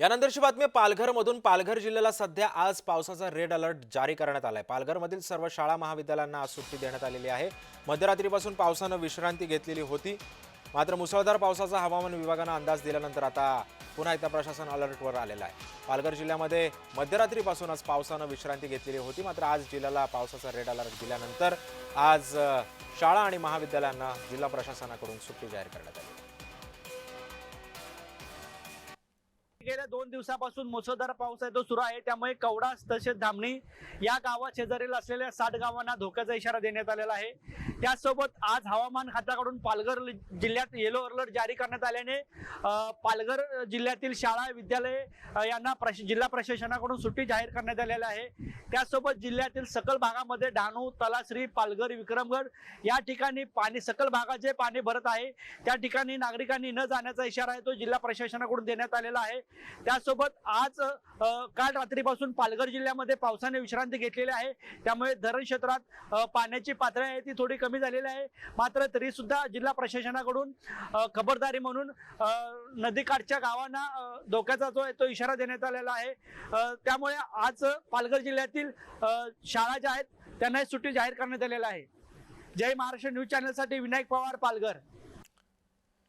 यानंतरची बातमी पालघरमधून. पालघर जिल्ह्याला सध्या आज पावसाचा रेड अलर्ट जारी करण्यात आलाय. पालघरमधील सर्व शाळा महाविद्यालयांना आज सुट्टी देण्यात आलेली आहे. मध्यरात्रीपासून पावसानं विश्रांती घेतलेली होती. मात्र मुसळधार पावसाचा हवामान विभागानं अंदाज दिल्यानंतर आता पुन्हा एकदा प्रशासन अलर्टवर आलेलं आहे. पालघर जिल्ह्यामध्ये मध्यरात्रीपासूनच पावसानं विश्रांती घेतलेली होती. मात्र आज जिल्ह्याला पावसाचा रेड अलर्ट दिल्यानंतर आज शाळा आणि महाविद्यालयांना जिल्हा प्रशासनाकडून सुट्टी जाहीर करण्यात आली. गेल्या दोन दिवसापासून मुसळधार पाऊस आहे तो सुरू आहे. त्यामुळे कवडास तसेच धामणी या गावात शेजारील असलेल्या साठ गावांना धोक्याचा इशारा देण्यात आलेला आहे. त्यासोबत आज हवामान खात्याकडून पालघर जिल्ह्यात येलो अलर्ट जारी करण्यात आल्याने पालघर जिल्ह्यातील शाळा विद्यालय यांना प्रश जिल्हा प्रशासनाकडून सुट्टी जाहीर करण्यात आलेली आहे. त्यासोबत जिल्ह्यातील सकल भागामध्ये डहाणू तलासरी पालघर विक्रमगड या ठिकाणी पाणी सकल भागात जे पाणी भरत आहे. त्या ठिकाणी नागरिकांनी न जाण्याचा इशारा आहे तो जिल्हा प्रशासनाकडून देण्यात आलेला आहे. त्यासोबत आज काल रात्रीपासून पालघर जिल्ह्यामध्ये पावसाने विश्रांती घेतलेली आहे. त्यामुळे धरण क्षेत्रात पाण्याची पातळी आहे ती थोडी कमी झालेली आहे. मात्र तरी सुद्धा जिल्हा प्रशासनाकडून खबरदारी म्हणून नदीकाठच्या गावांना धोक्याचा जो आहे तो इशारा देण्यात आलेला आहे. त्यामुळे आज पालघर जिल्ह्यातील शाळा ज्या आहेत त्यांनाही सुट्टी जाहीर करण्यात आलेली आहे. जय महाराष्ट्र न्यूज चॅनलसाठी विनायक पवार पालघर.